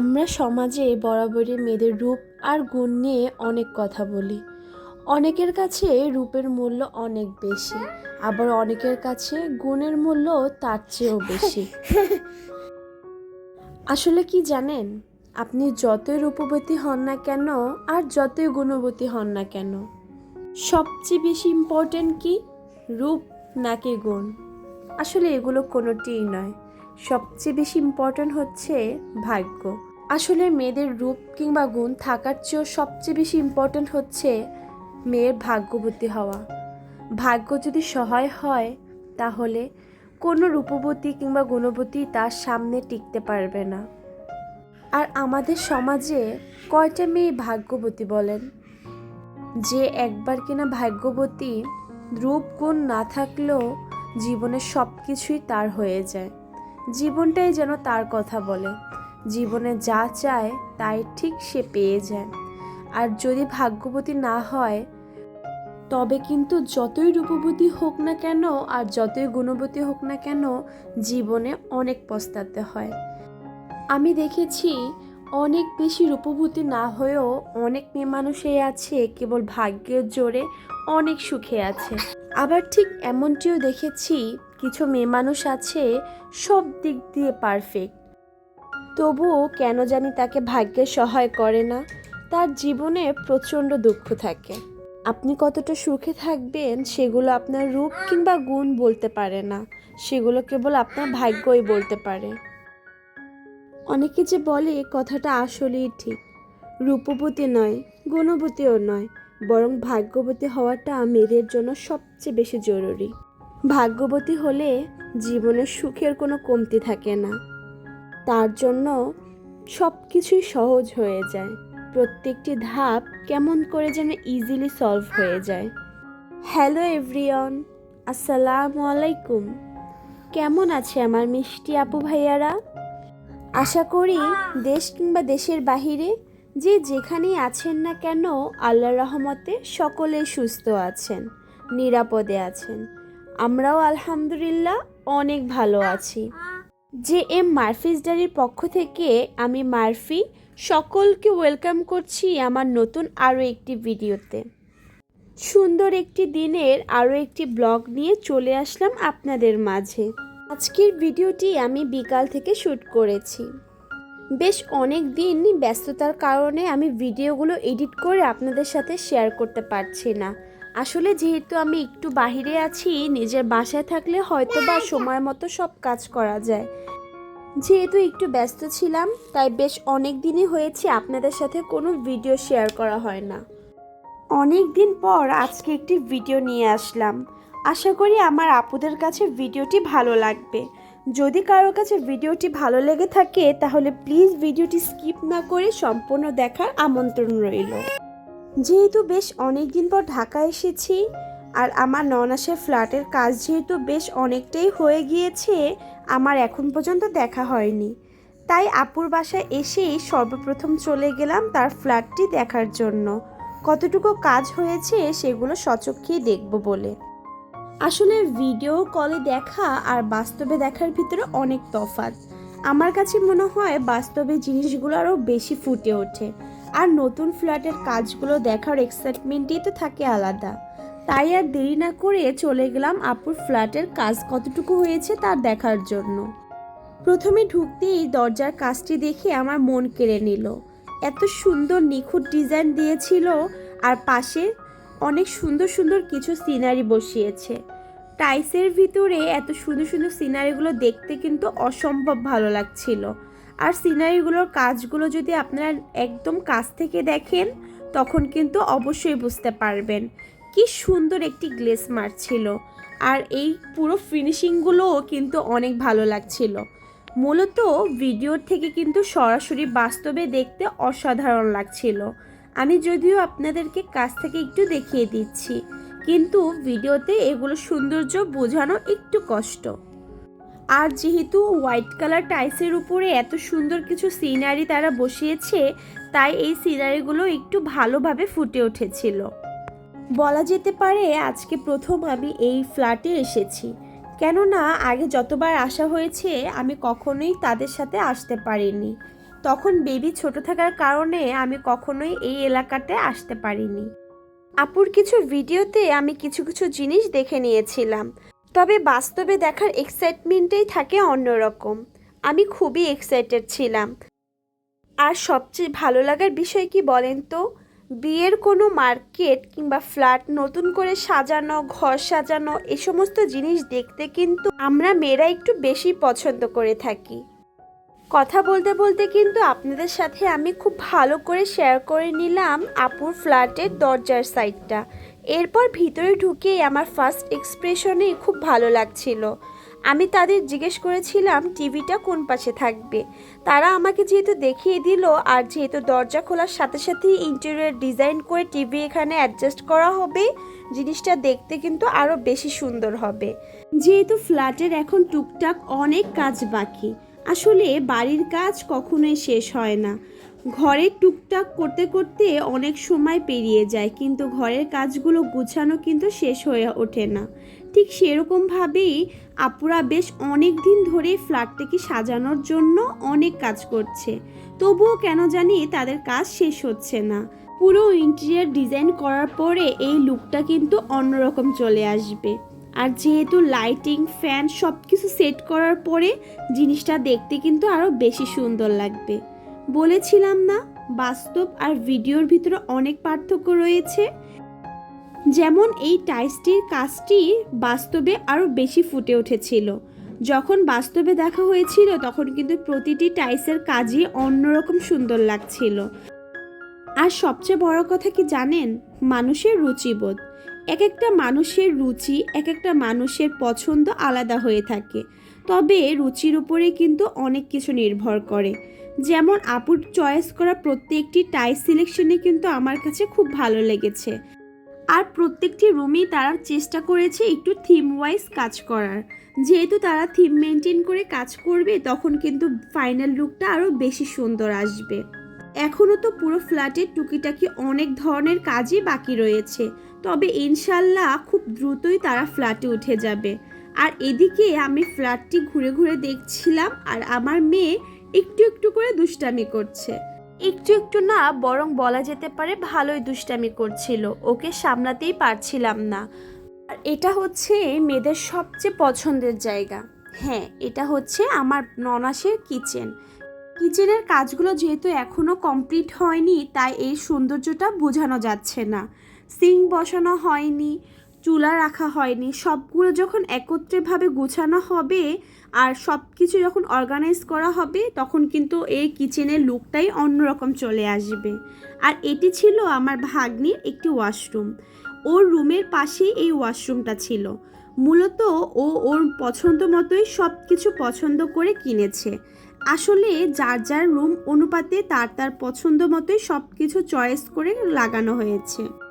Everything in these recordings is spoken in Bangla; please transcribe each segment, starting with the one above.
আমরা সমাজে বরাবরই মেয়েদের রূপ আর গুণ নিয়ে অনেক কথা বলি। অনেকের কাছে রূপের মূল্য অনেক বেশি, আবার অনেকের কাছে গুণের মূল্য তার চেয়েও বেশি। আসলে কি জানেন? আপনি যতই রূপবতী হন না কেন, আর যতই গুণবতী হন না কেন, সবচেয়ে বেশি ইম্পর্ট্যান্ট কি? রূপ নাকি গুণ? আসলে এগুলো কোনোটিই নয়। সবচেয়ে বেশি ইম্পর্ট্যান্ট হচ্ছে ভাগ্য। আসলে মেয়েদের রূপ কিংবা গুণ থাকার চেয়েও সবচেয়ে বেশি ইম্পর্ট্যান্ট হচ্ছে মেয়ের ভাগ্যবতী হওয়া। ভাগ্য যদি সহায় হয়, তাহলে কোনো রূপবতী কিংবা গুণবতী তার সামনে টিকতে পারবে না। আর আমাদের সমাজে কয়টা মেয়ে ভাগ্যবতী বলেন? যে একবার কিনা ভাগ্যবতী, রূপ গুণ না থাকলেও জীবনের সব কিছুই তার হয়ে যায়। জীবনটাই যেন তার কথা বলে। জীবনে যা চায় তাই ঠিক সে পেয়ে যায়। আর যদি ভাগ্যবতী না হয়, তবে কিন্তু যতই রূপবতী হোক না কেন আর যতই গুণবতী হোক না কেন জীবনে অনেক পস্তাতে হয়। আমি দেখেছি অনেক বেশি রূপবতী না হয়েও অনেক মেয়ে মানুষই আছে, কেবল ভাগ্যের জোরে অনেক সুখে আছে। আবার ঠিক এমনটিও দেখেছি, কিছু মেয়ে মানুষ আছে সব দিক দিয়ে পারফেক্ট তবুও কেন জানি তাকে ভাগ্যে সহায় করে না। তার জীবনে প্রচণ্ড দুঃখ থাকে। আপনি কতটা সুখে থাকবেন সেগুলো আপনার রূপ কিংবা গুণ বলতে পারে না। সেগুলো কেবল আপনার ভাগ্যই বলতে পারে। অনেকে যে বলে, কথাটা আসলেই ঠিক। রূপবতী নয়, গুণবতীও নয়। বরং ভাগ্যবতী হওয়াটা মেয়েদের জন্য সবচেয়ে বেশি জরুরি। ভাগ্যবতী হলে জীবনের সুখের কোনো কমতি থাকে না। তার জন্য সব কিছুই সহজ হয়ে যায়। প্রত্যেকটি ধাপ কেমন করে যেন ইজিলি সলভ হয়ে যায়। হ্যালো এভরিওন আসসালামু আলাইকুম। কেমন আছে আমার মিষ্টি আপু ভাইয়ারা? আশা করি দেশ কিংবা দেশের বাহিরে যে যেখানেই আছেন না কেন আল্লাহ রহমতে সকলেই সুস্থ আছেন, নিরাপদে আছেন। আমরাও আলহামদুলিল্লাহ অনেক ভালো আছি। যে এম মারফিস ডারির পক্ষ থেকে আমি মারফি সকলকে ওয়েলকাম করছি আমার নতুন আরও একটি ভিডিওতে। সুন্দর একটি দিনের আরও একটি ব্লগ নিয়ে চলে আসলাম আপনাদের মাঝে। আজকের ভিডিওটি আমি বিকাল থেকে শ্যুট করেছি। বেশ অনেক দিন ব্যস্ততার কারণে আমি ভিডিওগুলো এডিট করে আপনাদের সাথে শেয়ার করতে পারছি না। আসলে যেহেতু আমি একটু বাহিরে আছি, নিজের বাসায় থাকলে হয়তো বা সময় মতো সব কাজ করা যায়। যেহেতু একটু ব্যস্ত ছিলাম, তাই বেশ অনেক দিনই হয়েছে আপনাদের সাথে কোনো ভিডিও শেয়ার করা হয় না। অনেক দিন পর আজকে একটি ভিডিও নিয়ে আসলাম। আশা করি আমার আপুদের কাছে ভিডিওটি ভালো লাগবে। যদি কারোর কাছে ভিডিওটি ভালো লেগে থাকে, তাহলে প্লিজ ভিডিওটি স্কিপ না করে সম্পূর্ণ দেখার আমন্ত্রণ রইল। যেহেতু বেশ অনেক দিন পর ঢাকা এসেছি আর আমার ননাসের ফ্ল্যাটের কাজ যেহেতু বেশ অনেকটাই হয়ে গিয়েছে, আমার এখন পর্যন্ত দেখা হয়নি। তাই আপুর বাসায় এসেই সর্বপ্রথম চলে গেলাম তার ফ্ল্যাটটি দেখার জন্য। কতটুকু কাজ হয়েছে সেগুলো সচক্ষেই দেখব বলে। আসলে ভিডিও কলে দেখা আর বাস্তবে দেখার ভিতরে অনেক তফাৎ। আমার কাছে মনে হয় বাস্তবে জিনিসগুলো আরও বেশি ফুটে ওঠে। আর নতুন ফ্ল্যাটের কাজগুলো দেখার এক্সাইটমেন্টই তো থাকে আলাদা। তাই আর দেরি না করে চলে গেলাম আপুর ফ্ল্যাটের কাজ কতটুকু হয়েছে তার দেখার জন্য। প্রথমে ঢুকতেই দরজার কাজটি দেখে আমার মন কেড়ে নিল। এত সুন্দর নিখুঁত ডিজাইন দিয়েছিল আর পাশে অনেক সুন্দর সুন্দর কিছু সিনারি বসিয়েছে। টাইসের ভিতরে এত সুন্দর সুন্দর সিনারিগুলো দেখতে কিন্তু অসম্ভব ভালো লাগছিল। আর সিনারিগুলোর কাজগুলো যদি আপনারা একদম কাছ থেকে দেখেন, তখন কিন্তু অবশ্যই বুঝতে পারবেন। কি সুন্দর একটি গ্লেস মারছিল আর এই পুরো ফিনিশিংগুলোও কিন্তু অনেক ভালো লাগছিল। মূলত ভিডিওর থেকে কিন্তু সরাসরি বাস্তবে দেখতে অসাধারণ লাগছিল। আমি যদিও আপনাদেরকে কাছ থেকে একটু দেখিয়ে দিচ্ছি। কিন্তু ভিডিওতে এগুলো সৌন্দর্য বোঝানো একটু কষ্ট। আর যেহেতু হোয়াইট কালার টাইসের উপরে এত সুন্দর কিছু সিনারি তারা বসিয়েছে, তাই এই সিনারিগুলো একটু ভালোভাবে ফুটে উঠেছিল। বলা যেতে পারে আজকে প্রথম আমি এই ফ্ল্যাটে এসেছি। কেননা আগে যতবার আসা হয়েছে, আমি কখনোই তাদের সাথে আসতে পারিনি। তখন বেবি ছোট থাকার কারণে আমি কখনোই এই এলাকাতে আসতে পারিনি। আপুর কিছু ভিডিওতে আমি কিছু কিছু জিনিস দেখে নিয়েছিলাম। তবে বাস্তবে দেখার এক্সাইটমেন্টেই থাকে অন্যরকম। আমি খুবই এক্সাইটেড ছিলাম। আর সবচেয়ে ভালো লাগার বিষয় কি বলেন তো? বিয়ের কোনো মার্কেট কিংবা ফ্ল্যাট নতুন করে সাজানো, ঘর সাজানো, এ সমস্ত জিনিস দেখতে কিন্তু আমরা মেয়েরা একটু বেশি পছন্দ করে থাকি। কথা বলতে বলতে কিন্তু আপনাদের সাথে আমি খুব ভালো করে শেয়ার করে নিলাম আপুর ফ্ল্যাটের দরজার সাইডটা এরপর ভিতরে ঢুকেই আমার ফার্স্ট এক্সপ্রেশনেই খুব ভালো লাগছিল। আমি তাদের জিজ্ঞেস করেছিলাম, টিভিটা কোন পাশে থাকবে? তারা আমাকে যেহেতু দেখিয়ে দিল আর যেহেতু দরজা খোলার সাথে সাথেই ইন্টেরিয়র ডিজাইন করে টিভি এখানে অ্যাডজাস্ট করা হবে, জিনিসটা দেখতে কিন্তু আরও বেশি সুন্দর হবে। যেহেতু ফ্ল্যাটের এখন টুকটাক অনেক কাজ বাকি, আসলে বাড়ির কাজ কখনোই শেষ হয় না। ঘরের টুকটাক করতে করতে অনেক সময় পেরিয়ে যায়, কিন্তু ঘরের কাজগুলো গুছানো কিন্তু শেষ হয়ে ওঠে না। ঠিক সেরকমভাবেই আপুরা বেশ অনেক দিন ধরে ফ্ল্যাটটাকে সাজানোর জন্য অনেক কাজ করছে। তবুও কেন জানি তাদের কাজ শেষ হচ্ছে না। পুরো ইন্টেরিয়ার ডিজাইন করার পরে এই লুকটা কিন্তু অন্যরকম চলে আসবে। আর যেহেতু লাইটিং, ফ্যান সব কিছু সেট করার পরে জিনিসটা দেখতে কিন্তু আরও বেশি সুন্দর লাগবে। বলেছিলাম না, বাস্তব আর ভিডিওর ভিতরে অনেক পার্থক্য রয়েছে। যেমন এই টাইসটির কাজটি বাস্তবে আরও বেশি ফুটে উঠেছিল। যখন বাস্তবে দেখা হয়েছিল, তখন কিন্তু প্রতিটি টাইসের কাজই অন্যরকম সুন্দর লাগছিল। আর সবচেয়ে বড় কথা কি জানেন? মানুষের রুচিবোধ। এক একটা মানুষের রুচি, এক একটা মানুষের পছন্দ আলাদা হয়ে থাকে। তবে রুচির উপরে কিন্তু অনেক কিছু নির্ভর করে। যেমন আপুর চয়েস করা প্রত্যেকটি টাই সিলেকশনে কিন্তু আমার কাছে খুব ভালো লেগেছে। আর প্রত্যেকটি রুমেই তারা চেষ্টা করেছে একটু থিম ওয়াইজ কাজ করার। যেহেতু তারা থিম মেনটেন করে কাজ করবে, তখন কিন্তু ফাইনাল লুকটা আরও বেশি সুন্দর আসবে। এখনও তো পুরো ফ্ল্যাটের টুকিটাকি অনেক ধরনের কাজই বাকি রয়েছে। তবে ইনশাল্লাহ খুব দ্রুতই তারা ফ্ল্যাটে উঠে যাবে। আর এদিকে আমি ফ্ল্যাটটি ঘুরে ঘুরে দেখছিলাম আর আমার মেয়ে একটু একটু করে দুষ্টামি করছে। একটু একটু না বরং বলা যেতে পারে ভালোই দুষ্টামি করছিল, ওকে সামলাতেই পারছিলাম না। আর এটা হচ্ছে মেয়েদের সবচেয়ে পছন্দের জায়গা। হ্যাঁ এটা হচ্ছে আমার ননাসের কিচেন। কিচেনের কাজগুলো যেহেতু এখনও কমপ্লিট হয়নি, তাই এই সৌন্দর্যটা বোঝানো যাচ্ছে না। সিং বসানো হয়নি চুলা রাখা হয়নি। সবগুলো যখন একত্রেভাবে গোছানো হবে আর সব কিছু যখন অর্গানাইজ করা হবে, তখন কিন্তু এই কিচেনের লুকটাই অন্যরকম চলে আসবে। আর এটি ছিল আমার ভাগ্নির একটি ওয়াশরুম ওর রুমের পাশেই এই ওয়াশরুমটা ছিল। মূলত ও ওর পছন্দ মতোই সব কিছু পছন্দ করে কিনেছে। আসলে যার যার রুম অনুপাতে তার তার পছন্দ মতোই সব কিছু চয়েস করে লাগানো হয়েছে।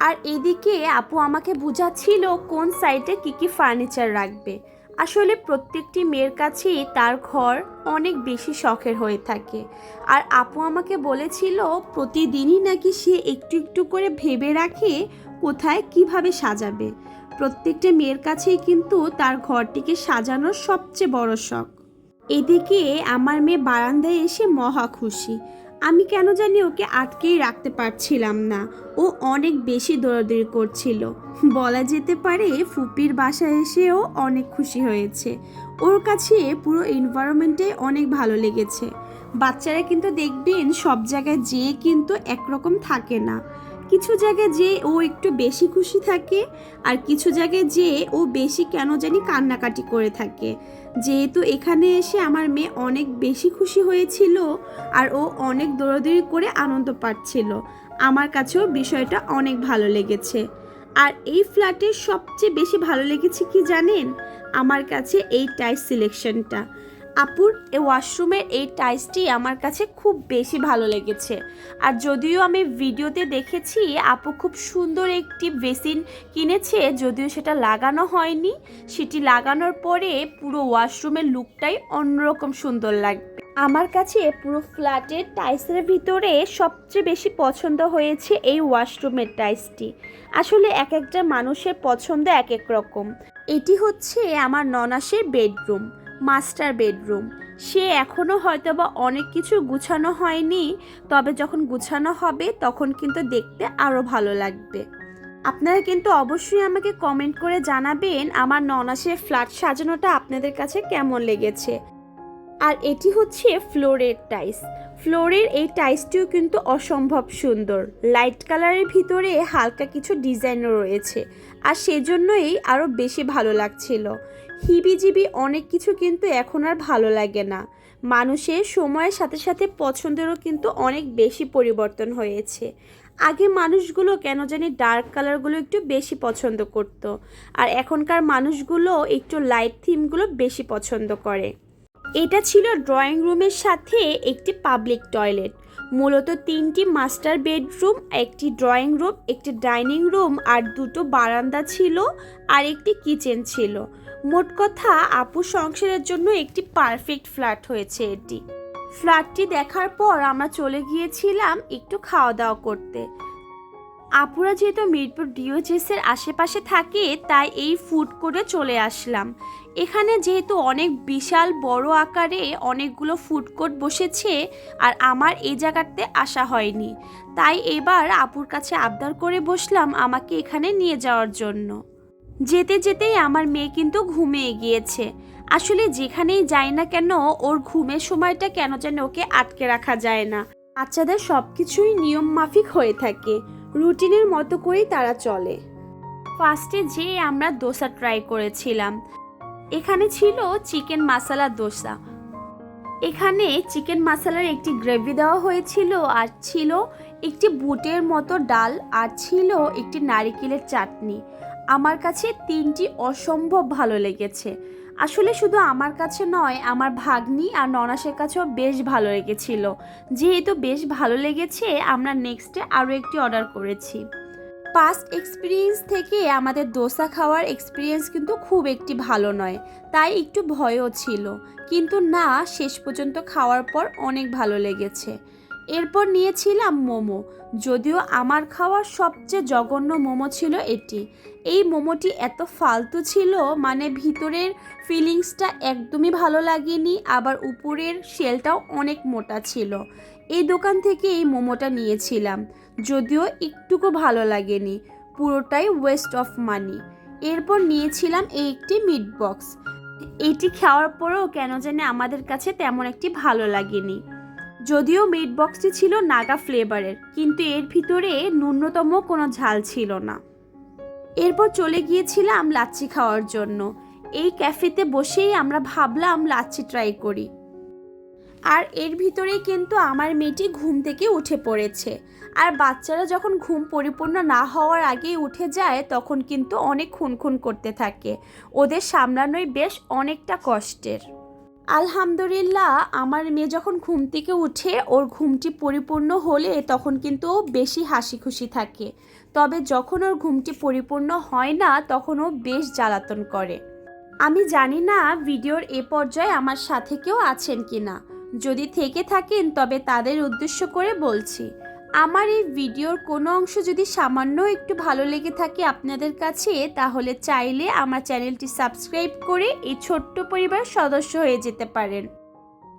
আর এদিকে আপু আমাকে বোঝাচ্ছিল কোন সাইডে কি কি ফার্নিচার রাখবে। আসলে প্রত্যেকটি মেয়ের কাছেই তার ঘর অনেক বেশি শখের হয়ে থাকে। আর আপু আমাকে বলেছিল, প্রতিদিনই নাকি সে একটু একটু করে ভেবে রাখে কোথায় কীভাবে সাজাবে। প্রত্যেকটা মেয়ের কাছেই কিন্তু তার ঘরটিকে সাজানোর সবচেয়ে বড় শখ। এদিকে আমার মেয়ে বারান্দায় এসে মহা খুশি। আমি কেন জানি ওকে আটকেই রাখতে পারছিলাম না। ও অনেক বেশি দৌড়াদৌড়ি করছিল। বলা যেতে পারে ফুপির বাসায় এসেও অনেক খুশি হয়েছে। ওর কাছে পুরো এনভায়রনমেন্টে অনেক ভালো লেগেছে। বাচ্চারা কিন্তু দেখবেন সব জায়গায় যেয়ে কিন্তু একরকম থাকে না। কিছু জায়গায় যে ও একটু বেশি খুশি থাকে আর কিছু জায়গায় যে ও বেশি কেন জানি কান্নাকাটি করে থাকে। যেহেতু এখানে এসে আমার মেয়ে অনেক বেশি খুশি হয়েছিল আর ও অনেক দৌড়াদৌড়ি করে আনন্দ পাচ্ছিল। আমার কাছেও বিষয়টা অনেক ভালো লেগেছে। আর এই ফ্ল্যাটের সবচেয়ে বেশি ভালো লেগেছে কি জানেন? আমার কাছে এই টাইস সিলেকশনটা আপুর এই ওয়াশরুমের এই টাইসটি আমার কাছে খুব বেশি ভালো লেগেছে। আর যদিও আমি ভিডিওতে দেখেছি, আপু খুব সুন্দর একটি বেসিন কিনেছে, যদিও সেটা লাগানো হয়নি। সেটি লাগানোর পরে পুরো ওয়াশরুমের লুকটাই অন্যরকম সুন্দর লাগবে। আমার কাছে পুরো ফ্ল্যাটের টাইসের ভিতরে সবচেয়ে বেশি পছন্দ হয়েছে এই ওয়াশরুমের টাইসটি। আসলে এক একটা মানুষের পছন্দ এক এক রকম। এটি হচ্ছে আমার ননাসের বেডরুম। Master bedroom. সে এখনও হয়তো বা অনেক কিছু গুছানো হয়নি, তবে যখন গুছানো হবে তখন কিন্তু দেখতে আরও ভালো লাগবে। আপনারা কিন্তু অবশ্যই আমাকে কমেন্ট করে জানাবেন আমার ননাসের ফ্ল্যাট সাজানোটা আপনাদের কাছে কেমন লেগেছে। আর এটি হচ্ছে ফ্লোরের টাইস ফ্লোরের এই টাইসটিও কিন্তু অসম্ভব সুন্দর। লাইট কালারের ভিতরে হালকা কিছু ডিজাইনও রয়েছে। আর সেজন্যই আরও বেশি ভালো লাগছিল। হিবিজিবি অনেক কিছু কিন্তু এখন আর ভালো লাগে না। মানুষের সময়ের সাথে সাথে পছন্দেরও কিন্তু অনেক বেশি পরিবর্তন হয়েছে। আগে মানুষগুলো কেন জানি ডার্ক কালারগুলো একটু বেশি পছন্দ করত, আর এখনকার মানুষগুলো একটু লাইট থিমগুলো বেশি পছন্দ করে। এটা ছিল ড্রয়িং রুমের সাথে একটি পাবলিক টয়লেট মূলত তিনটি মাস্টার বেডরুম একটি ড্রয়িং রুম একটি ডাইনিং রুম আর দুটো বারান্দা ছিল, আর একটি কিচেন ছিল। মোট কথা, আপু সংসারের জন্য একটি পারফেক্ট ফ্ল্যাট হয়েছে এটি। ফ্ল্যাটটি দেখার পর আমরা চলে গিয়েছিলাম একটু খাওয়া দাওয়া করতে। আপুরা যেহেতু মিরপুর ডিওজেস এর আশেপাশে থাকে, তাই এই ফুড কোর্টে চলে আসলাম। এখানে যেহেতু অনেক বিশাল, বড় আকারে অনেকগুলো ফুড কোর্ট বসেছে, আর আমার এই জায়গাতে আসা হয়নি। তাই এবার আপুর কাছে আবদার করে বসলাম আমাকে এখানে নিয়ে যাওয়ার জন্য। যেতে যেতেই আমার মেয়ে কিন্তু ঘুমিয়ে গিয়েছে। আসলে যেখানেই যাই না কেন, ওর ঘুমের সময়টা কেন যেন ওকে আটকে রাখা যায় না। বাচ্চাদের সব কিছুই নিয়ম মাফিক হয়ে থাকে। রুটিনের মতো করেই তারা চলে। ফার্স্টে যে আমরা দোসা ট্রাই করেছিলাম। এখানে ছিল চিকেন মাসালা দোসা। এখানে চিকেন মাসালার একটি গ্রেভি দেওয়া হয়েছিল আর ছিল একটি বুটের মতো ডাল আর ছিল একটি নারিকেলের চাটনি। আমার কাছে তিনটি অসম্ভব ভালো লেগেছে। আসলে শুধু আমার কাছে নয়, আমার ভাগ্নি আর ননাসের কাছেও বেশ ভালো লেগেছিল। যেহেতু বেশ ভালো লেগেছে, আমরা নেক্সটে আরও একটি অর্ডার করেছি। পাস্ট এক্সপিরিয়েন্স থেকে আমাদের দোসা খাওয়ার এক্সপিরিয়েন্স কিন্তু খুব একটি ভালো নয়, তাই একটু ভয়ও ছিল। কিন্তু না, শেষ পর্যন্ত খাওয়ার পর অনেক ভালো লেগেছে। এরপর নিয়েছিলাম মোমো, যদিও আমার খাওয়ার সবচেয়ে জঘন্য মোমো ছিল এটি। এই মোমোটি এত ফালতু ছিল মানে ভিতরের ফিলিংসটা একদমই ভালো লাগেনি, আবার উপরের শেলটাও অনেক মোটা ছিল। এই দোকান থেকে এই মোমোটা নিয়েছিলাম, যদিও একটুকু ভালো লাগেনি, পুরোটাই ওয়েস্ট অফ মানি এরপর নিয়েছিলাম এই একটি মিট বক্স এটি খাওয়ার পরেও কেন জানি আমাদের কাছে তেমন একটি ভালো লাগেনি। যদিও মিট বক্সটি ছিল নাগা ফ্লেভারের কিন্তু এর ভিতরে ন্যূনতম কোনো ঝাল ছিল না। এরপর চলে গিয়েছিলাম লাচ্ছি খাওয়ার জন্য। এই ক্যাফেতে বসেই আমরা ভাবলাম লাচ্ছি ট্রাই করি। আর এর ভিতরেই কিন্তু আমার মেয়েটি ঘুম থেকে উঠে পড়েছে। আর বাচ্চারা যখন ঘুম পরিপূর্ণ না হওয়ার আগেই উঠে যায়, তখন কিন্তু অনেক খুনখুন করতে থাকে। ওদের সামলানোই বেশ অনেকটা কষ্টের। আলহামদুলিল্লাহ, আমার মেয়ে যখন ঘুম থেকে উঠে ওর ঘুমটি পরিপূর্ণ হলে তখন কিন্তু ও বেশি হাসি খুশি থাকে। তবে যখন ওর ঘুমটি পরিপূর্ণ হয় না, তখন ও বেশ জ্বালাতন করে। আমি জানি না ভিডিওর এ পর্যায়ে আমার সাথে কেউ আছেন কি না যদি থেকে থাকেন, তবে তাদের উদ্দেশ্য করে বলছি। আমার এই ভিডিওর কোনো অংশ যদি সামান্য একটু ভালো লেগে থাকে আপনাদের কাছে, তাহলে চাইলে আমার চ্যানেলটি সাবস্ক্রাইব করে এই ছোট্ট পরিবার সদস্য হয়ে যেতে পারেন।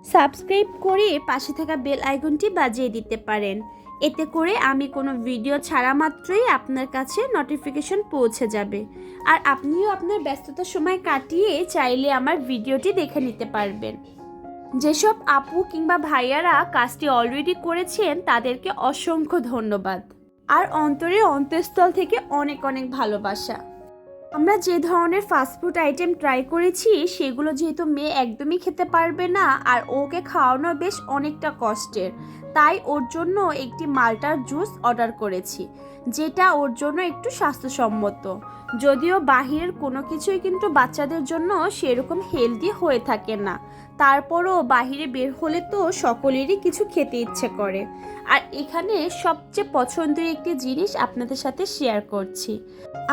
সাবস্ক্রাইব করে পাশে থাকা বেল আইকনটি বাজিয়ে দিতে পারেন। এতে করে আমি কোনো ভিডিও ছাড়া মাত্রই আপনার কাছে নোটিফিকেশন পৌঁছে যাবে। আর আপনিও আপনার ব্যস্ততার সময় কাটিয়ে চাইলে আমার ভিডিওটি দেখে নিতে পারবেন। যেসব আপু কিংবা ভাইয়ারা কাজটি অলরেডি করেছেন, তাদেরকে অসংখ্য ধন্যবাদ। আর অন্তরে অন্তঃস্থল থেকে অনেক অনেক ভালোবাসা। আমরা যে ধরনের ফাস্টফুড আইটেম ট্রাই করেছি, সেগুলো যেহেতু মেয়ে একদমই খেতে পারবে না, আর ওকে খাওয়ানো বেশ অনেকটা কষ্টের। তাই ওর জন্য একটি মাল্টার জুস অর্ডার করেছি, যেটা ওর জন্য একটু স্বাস্থ্যসম্মত। যদিও বাহিরের কোনো কিছুই কিন্তু বাচ্চাদের জন্য সেরকম হেলদি হয়ে থাকে না। তারপরও বাহিরে বের হলে তো সকলেরই কিছু খেতে ইচ্ছে করে। আর এখানে সবচেয়ে পছন্দের একটি জিনিস আপনাদের সাথে শেয়ার করছি।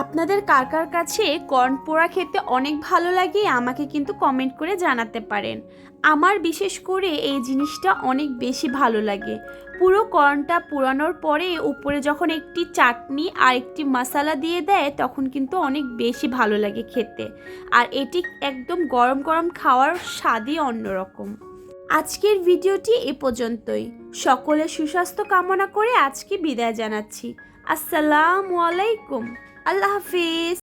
আপনাদের কার কার কাছে কর্ন পোড়া খেতে অনেক ভালো লাগে, আমাকে কিন্তু কমেন্ট করে জানাতে পারেন। আমার বিশেষ করে এই জিনিসটা অনেক বেশি ভালো লাগে। পুরো কর্নটা পুরানোর পরে উপরে যখন একটি চাটনি আর একটি মশলা দিয়ে দেয়, তখন কিন্তু অনেক বেশি ভালো লাগে খেতে। আর এটি একদম গরম গরম খাওয়ার স্বাদই অন্যরকম। আজকের ভিডিওটি এ পর্যন্তই। সকলে সুস্বাস্থ্য কামনা করে আজকে বিদায় জানাচ্ছি। আসসালামু আলাইকুম। আল্লাহ হাফিজ।